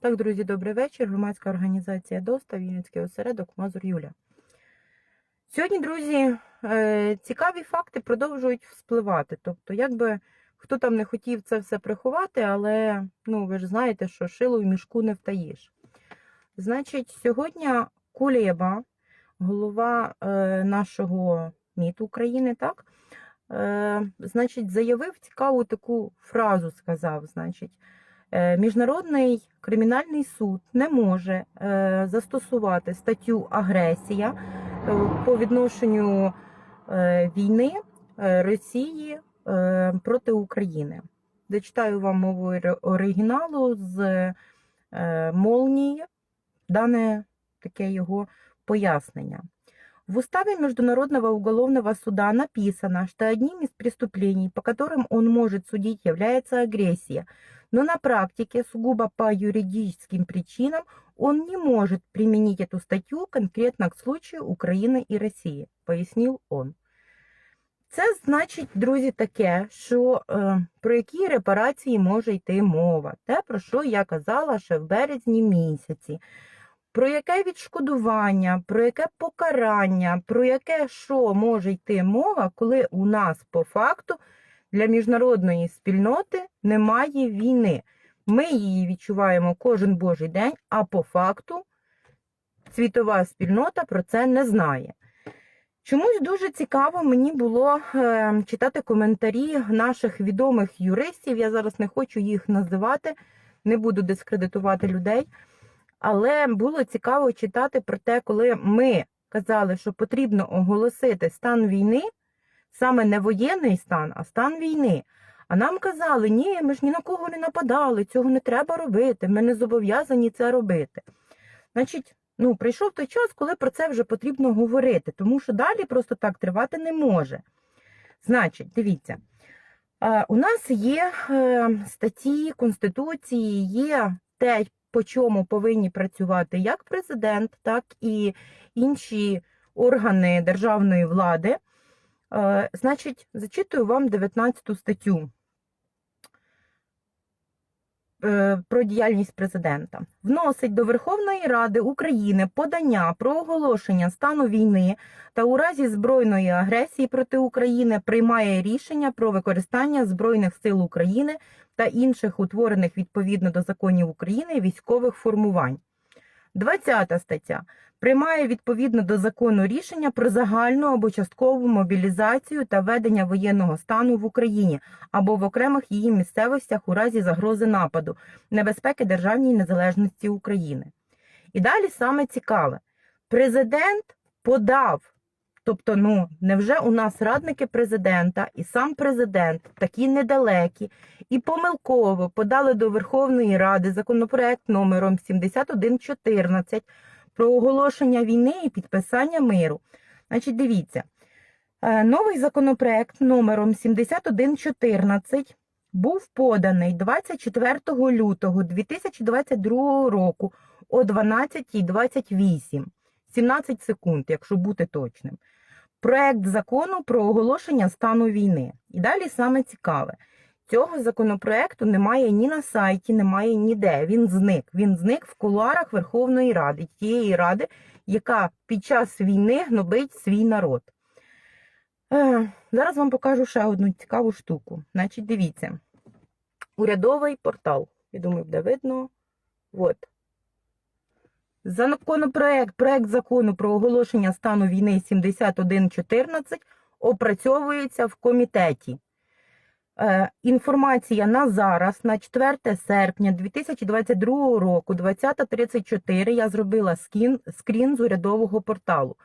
Так, друзі, добрий вечір. Громадська організація ДОСТА, Вінницький осередок, Мазур Юля. Сьогодні, друзі, е, цікаві факти продовжують вспливати. Тобто, якби хто там не хотів це все приховати, але ну, ви ж знаєте, що шило в мішку не втаїш. Значить, сьогодні Кулєба, голова е, нашого МІД України, так, е, значить, заявив цікаву таку фразу, сказав, значить, Міжнародний кримінальний суд не може е, застосувати статтю агресія е, по відношенню е, війни е, Росії е, проти України. Зачитаю вам мову оригіналу з е, Молнії, дане таке його пояснення. В уставе Международного уголовного суда написано, что одним из преступлений, по которым он может судить, является агрессия. Но на практике, сугубо по юридическим причинам, он не может применить эту статью конкретно к случаю Украины и России, пояснил он. Це значить, друзі, таке, що е, про які репарації може йти мова. Те, про що я казала ще в березні місяці. Про яке відшкодування, про яке покарання, про яке що може йти мова, коли у нас по факту для міжнародної спільноти немає війни. Ми її відчуваємо кожен божий день, а по факту світова спільнота про це не знає. Чомусь дуже цікаво мені було е, читати коментарі наших відомих юристів. Я зараз не хочу їх називати, не буду дискредитувати людей. Але було цікаво читати про те, коли ми казали, що потрібно оголосити стан війни, саме не воєнний стан, а стан війни. А нам казали, ні, ми ж ні на кого не нападали, цього не треба робити, ми не зобов'язані це робити. Значить, ну, прийшов той час, коли про це вже потрібно говорити, тому що далі просто так тривати не може. Значить, дивіться, у нас є е, статті Конституції, є те, по чому повинні працювати як президент, так і інші органи державної влади. Е, Значить, зачитую вам 19 статтю е, про діяльність президента. Вносить до Верховної Ради України подання про оголошення стану війни та у разі збройної агресії проти України приймає рішення про використання Збройних сил України та інших утворених відповідно до законів України військових формувань. 20 стаття приймає відповідно до закону рішення про загальну або часткову мобілізацію та ведення воєнного стану в Україні або в окремих її місцевостях у разі загрози нападу, небезпеки державній незалежності України. І далі саме цікаве: президент подав. Тобто, ну невже у нас радники президента і сам президент такі недалекі і помилково подали до Верховної Ради законопроект номером 7114 про оголошення війни і підписання миру. Значить, дивіться, е, новий законопроект номером 7114 був поданий 24 лютого 2022 року о 12.28, 17 секунд, якщо бути точним. Проект закону про оголошення стану війни. І далі саме цікаве. Цього законопроекту немає ні на сайті, немає ніде. Він зник. Він зник в кулуарах Верховної Ради, тієї ради, яка під час війни гнобить свій народ. Е, зараз вам покажу ще одну цікаву штуку. Значить, дивіться. Урядовий портал. Я думаю, буде видно. От. Законопроект, проект закону про оголошення стану війни 7114 опрацьовується в комітеті. Е, інформація на зараз, на 4 серпня 2022 року, 20.34, я зробила скін, скрін з урядового порталу.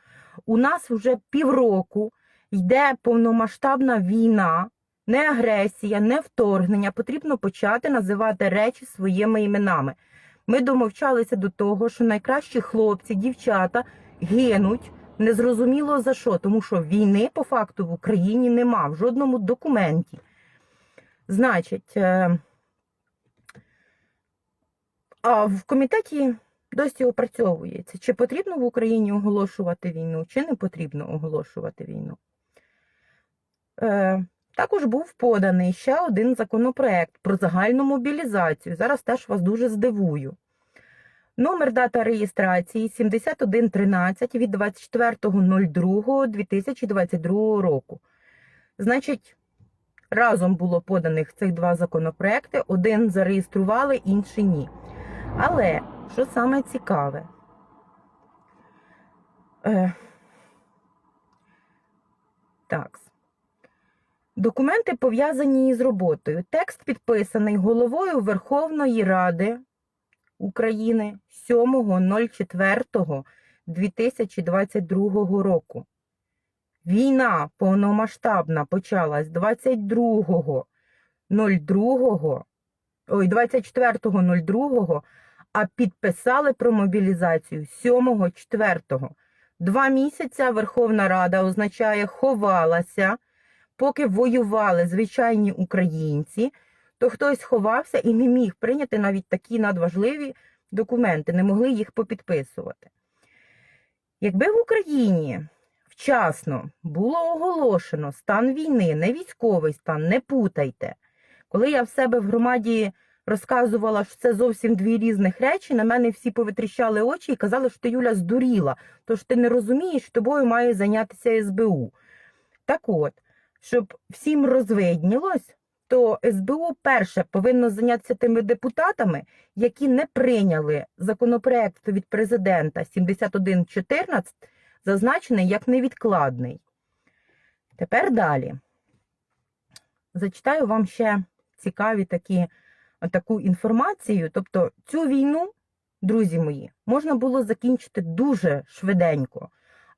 У нас вже півроку йде повномасштабна війна, не агресія, не вторгнення. Потрібно почати називати речі своїми іменами. Ми домовчалися до того, що найкращі хлопці, дівчата гинуть незрозуміло за що, тому що війни по факту в Україні нема в жодному документі. Значить, е, а в комітеті досі опрацьовується, чи потрібно в Україні оголошувати війну, чи не потрібно оголошувати війну. Е, Також був поданий ще один законопроект про загальну мобілізацію. Зараз теж вас дуже здивую. Номер дата реєстрації 7113 від 24.02.2022 року. Значить, разом було поданих цих два законопроекти. Один зареєстрували, інший ні. Але що саме цікаве? Е, так. Документи пов'язані з роботою. Текст підписаний головою Верховної Ради України 7.04.2022 року. Війна повномасштабна почалась 22.02, ой, 24.02, а підписали про мобілізацію 7.04. Два місяця Верховна Рада означає ховалася, поки воювали звичайні українці, то хтось ховався і не міг прийняти навіть такі надважливі документи, не могли їх попідписувати. Якби в Україні вчасно було оголошено стан війни, не військовий стан, не путайте. Коли я в себе в громаді розказувала, що це зовсім дві різних речі, на мене всі повитріщали очі і казали, що ти Юля здуріла, тож ти не розумієш, що тобою має зайнятися СБУ. Так от, щоб всім розвиднілось, то СБУ перше повинно зайнятися тими депутатами, які не прийняли законопроект від президента 7114, зазначений як невідкладний. Тепер далі. Зачитаю вам ще цікаві такі, таку інформацію. Тобто, цю війну, друзі мої, можна було закінчити дуже швиденько,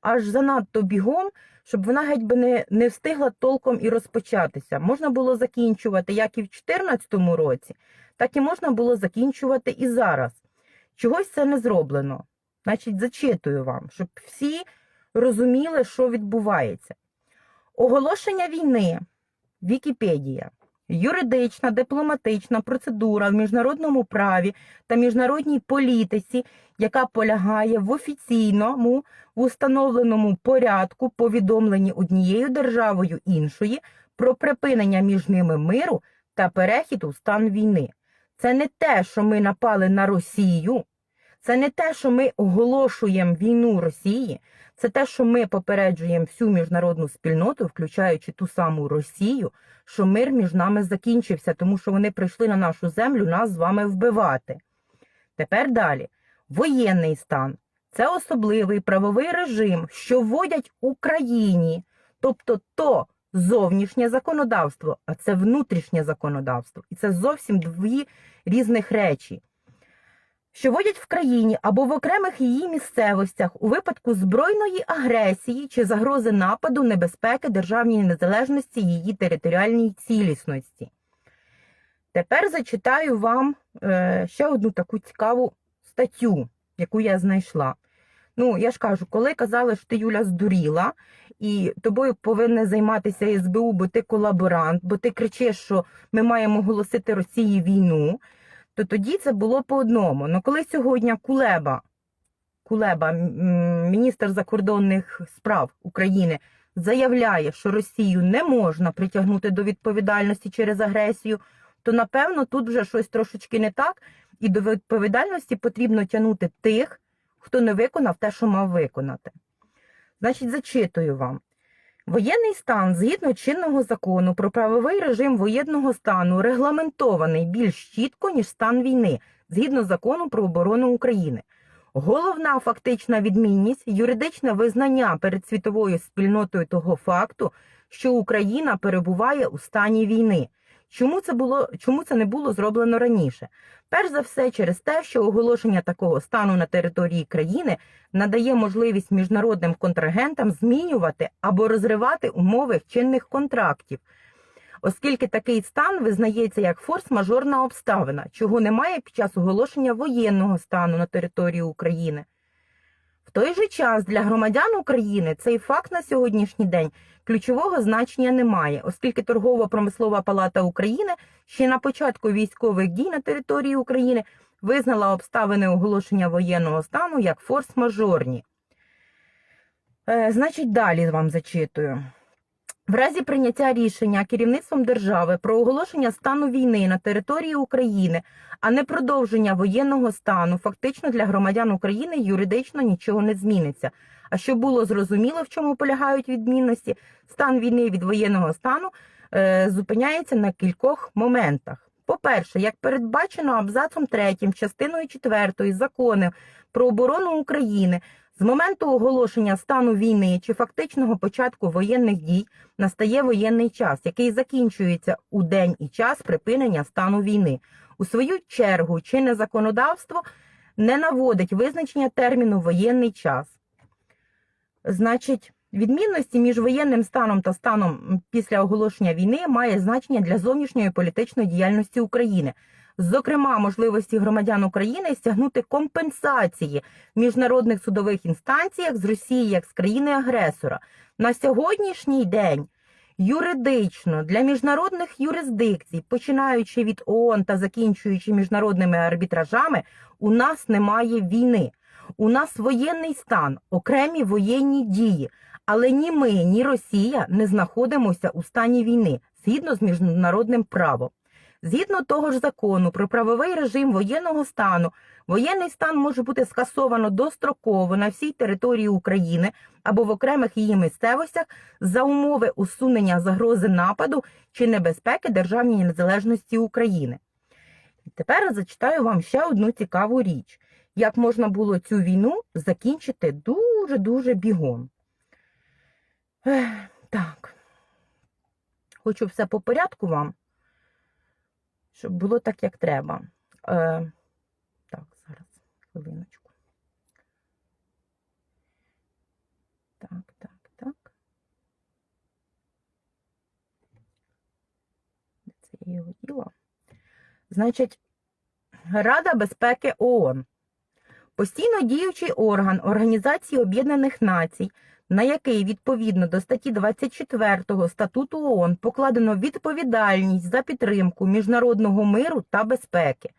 аж занадто бігом, щоб вона геть би не, не встигла толком і розпочатися. Можна було закінчувати як і в 2014 році, так і можна було закінчувати і зараз. Чогось це не зроблено. Значить, зачитую вам, щоб всі розуміли, що відбувається. Оголошення війни, Вікіпедія, юридична, дипломатична процедура в міжнародному праві та міжнародній політиці, яка полягає в офіційному, установленому порядку повідомленні однією державою іншої про припинення між ними миру та перехід у стан війни. Це не те, що ми напали на Росію. Це не те, що ми оголошуємо війну Росії, це те, що ми попереджуємо всю міжнародну спільноту, включаючи ту саму Росію, що мир між нами закінчився, тому що вони прийшли на нашу землю нас з вами вбивати. Тепер далі. Воєнний стан це особливий правовий режим, що вводять Україні, тобто то зовнішнє законодавство, а це внутрішнє законодавство. І це зовсім дві різних речі що водять в країні або в окремих її місцевостях у випадку збройної агресії чи загрози нападу небезпеки державній незалежності її територіальній цілісності. Тепер зачитаю вам е, ще одну таку цікаву статтю, яку я знайшла. Ну, я ж кажу, коли казали, що ти Юля здуріла, і тобою повинна займатися СБУ, бо ти колаборант, бо ти кричиш, що ми маємо оголосити Росії війну то тоді це було по одному. Ну коли сьогодні Кулеба, Кулеба, міністр закордонних справ України, заявляє, що Росію не можна притягнути до відповідальності через агресію, то напевно тут вже щось трошечки не так, і до відповідальності потрібно тягнути тих, хто не виконав те, що мав виконати. Значить, зачитую вам. Воєнний стан згідно чинного закону про правовий режим воєнного стану регламентований більш чітко, ніж стан війни, згідно закону про оборону України. Головна фактична відмінність юридичне визнання перед світовою спільнотою того факту, що Україна перебуває у стані війни. Чому це було чому це не було зроблено раніше? Перш за все, через те, що оголошення такого стану на території країни надає можливість міжнародним контрагентам змінювати або розривати умови чинних контрактів, оскільки такий стан визнається як форс-мажорна обставина, чого немає під час оголошення воєнного стану на території України. Той же час для громадян України цей факт на сьогоднішній день ключового значення немає, оскільки Торгово-промислова палата України ще на початку військових дій на території України визнала обставини оголошення воєнного стану як форс-мажорні. Е, значить, далі вам зачитую. В разі прийняття рішення керівництвом держави про оголошення стану війни на території України, а не продовження воєнного стану, фактично для громадян України юридично нічого не зміниться. А щоб було зрозуміло, в чому полягають відмінності, стан війни від воєнного стану е, зупиняється на кількох моментах. По-перше, як передбачено абзацом 3 частиною 4 закону про оборону України, з моменту оголошення стану війни чи фактичного початку воєнних дій настає воєнний час, який закінчується у день і час припинення стану війни. У свою чергу, чинне законодавство не наводить визначення терміну воєнний час. Значить, відмінності між воєнним станом та станом після оголошення війни має значення для зовнішньої політичної діяльності України. Зокрема, можливості громадян України стягнути компенсації в міжнародних судових інстанціях з Росії як з країни-агресора. На сьогоднішній день юридично для міжнародних юрисдикцій, починаючи від ООН та закінчуючи міжнародними арбітражами, у нас немає війни. У нас воєнний стан, окремі воєнні дії, але ні ми, ні Росія не знаходимося у стані війни згідно з міжнародним правом. Згідно того ж закону про правовий режим воєнного стану, воєнний стан може бути скасовано достроково на всій території України або в окремих її місцевостях за умови усунення загрози нападу чи небезпеки державній незалежності України. І тепер зачитаю вам ще одну цікаву річ як можна було цю війну закінчити дуже-дуже бігом. Ех, так. Хочу все по порядку вам, щоб було так, як треба. Е, так, зараз, хвилиночку. Так, так, так. Це я його діла? Значить, Рада безпеки ООН. Постійно діючий орган Організації Об'єднаних Націй, на який відповідно до статті 24 статуту ООН покладено відповідальність за підтримку міжнародного миру та безпеки.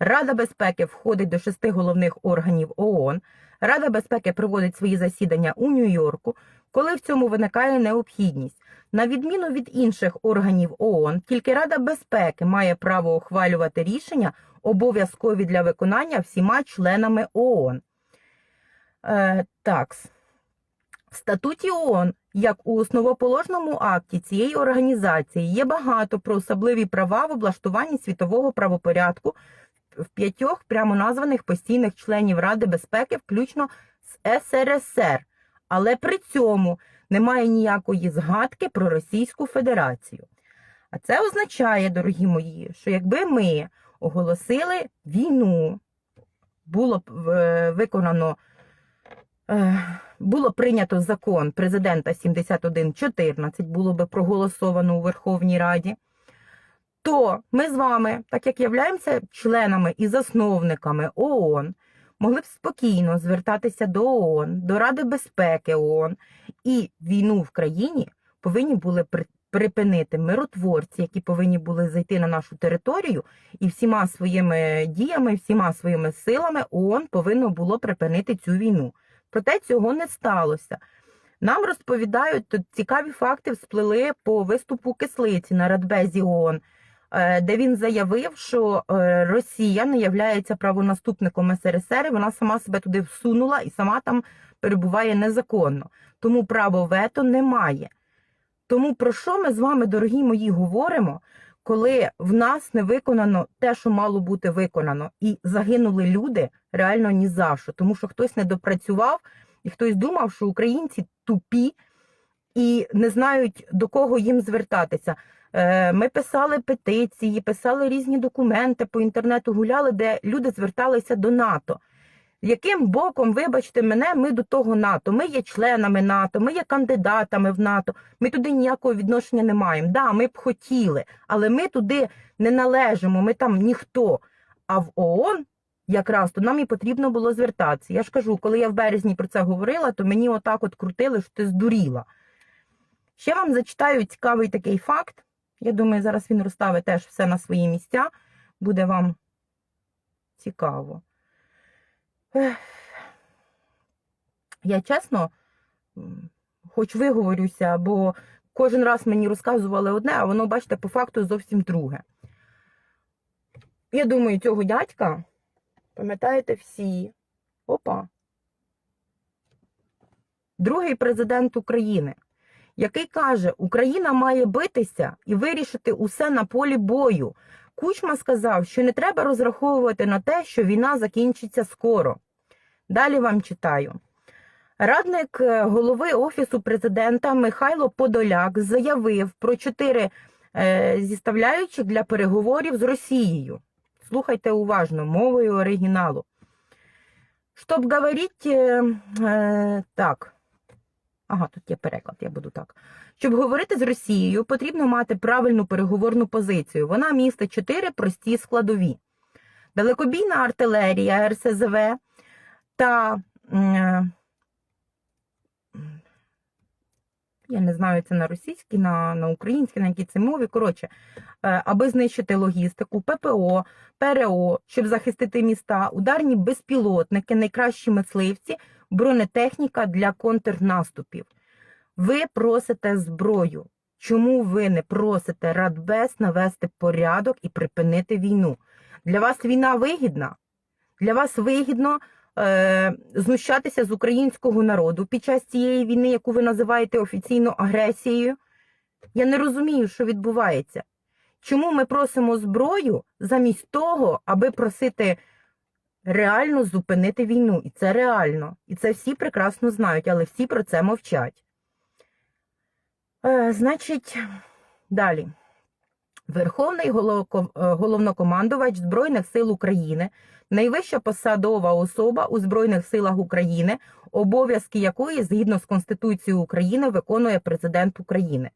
Рада безпеки входить до шести головних органів ООН. Рада безпеки проводить свої засідання у Нью-Йорку, коли в цьому виникає необхідність. На відміну від інших органів ООН, тільки Рада безпеки має право ухвалювати рішення, обов'язкові для виконання всіма членами ООН. Е, так. Статуті ООН, як у основоположному акті цієї організації, є багато про особливі права в облаштуванні світового правопорядку в п'ятьох прямо названих постійних членів Ради безпеки, включно з СРСР, але при цьому немає ніякої згадки про Російську Федерацію. А це означає, дорогі мої, що якби ми оголосили війну, було б е, виконано, е, було прийнято закон президента 7114, було б проголосовано у Верховній Раді, то ми з вами, так як являємося членами і засновниками ООН, могли б спокійно звертатися до ООН, до Ради безпеки ООН. І війну в країні повинні були припинити миротворці, які повинні були зайти на нашу територію, і всіма своїми діями, всіма своїми силами ООН повинно було припинити цю війну. Проте цього не сталося. Нам розповідають тут цікаві факти всплили по виступу кислиці на Радбезі ООН, е, де він заявив, що е, Росія не являється правонаступником СРСР, і вона сама себе туди всунула і сама там перебуває незаконно. Тому право вето немає. Тому про що ми з вами, дорогі мої, говоримо, коли в нас не виконано те, що мало бути виконано, і загинули люди реально ні за що, тому що хтось не допрацював, і хтось думав, що українці тупі і не знають до кого їм звертатися. Е, ми писали петиції, писали різні документи по інтернету, гуляли, де люди зверталися до НАТО яким боком, вибачте мене, ми до того НАТО? Ми є членами НАТО, ми є кандидатами в НАТО. Ми туди ніякого відношення не маємо. Да, ми б хотіли, але ми туди не належимо, ми там ніхто. А в ООН якраз то нам і потрібно було звертатися. Я ж кажу, коли я в березні про це говорила, то мені отак от крутили, що ти здуріла. Ще вам зачитаю цікавий такий факт. Я думаю, зараз він розставить теж все на свої місця. Буде вам цікаво. Я чесно, хоч виговорюся, бо кожен раз мені розказували одне, а воно, бачите, по факту зовсім друге. Я думаю, цього дядька, пам'ятаєте всі. Опа. Другий президент України, який каже, Україна має битися і вирішити усе на полі бою. Кучма сказав, що не треба розраховувати на те, що війна закінчиться скоро. Далі вам читаю. Радник е, голови Офісу президента Михайло Подоляк заявив про чотири е, зіставляючих для переговорів з Росією. Слухайте уважно, мовою оригіналу. Щоб говорити е, так. Ага, тут є переклад, я буду так. Щоб говорити з Росією, потрібно мати правильну переговорну позицію. Вона містить чотири прості складові: далекобійна артилерія РСЗВ та. Я не знаю, це на російській, на, на українській, на якій це мові. Коротше, е, аби знищити логістику, ППО, ПРО, щоб захистити міста, ударні безпілотники, найкращі мисливці, бронетехніка для контрнаступів. Ви просите зброю. Чому ви не просите Радбез навести порядок і припинити війну? Для вас війна вигідна? Для вас вигідно е, знущатися з українського народу під час цієї війни, яку ви називаєте офіційно агресією? Я не розумію, що відбувається. Чому ми просимо зброю замість того, аби просити реально зупинити війну? І це реально. І це всі прекрасно знають, але всі про це мовчать. Е, значить, далі. Верховний е, головнокомандувач Збройних сил України, найвища посадова особа у Збройних силах України, обов'язки якої, згідно з Конституцією України, виконує президент України.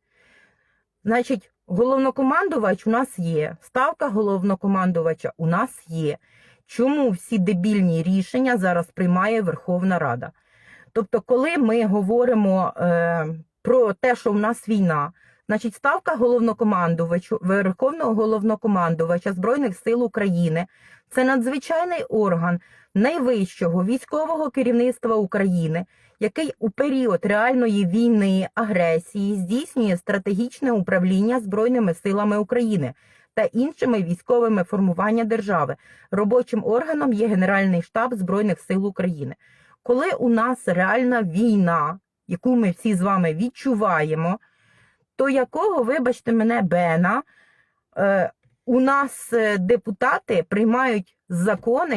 Значить, головнокомандувач у нас є, ставка головнокомандувача у нас є. Чому всі дебільні рішення зараз приймає Верховна Рада? Тобто, коли ми говоримо е, про те, що в нас війна, значить, ставка головнокомандувачу, Верховного головнокомандувача Збройних сил України це надзвичайний орган найвищого військового керівництва України, який у період реальної війни, агресії здійснює стратегічне управління Збройними силами України та іншими військовими формування держави. Робочим органом є Генеральний штаб Збройних сил України. Коли у нас реальна війна, яку ми всі з вами відчуваємо, то якого, вибачте мене, Бена, е, у нас е, депутати приймають закони,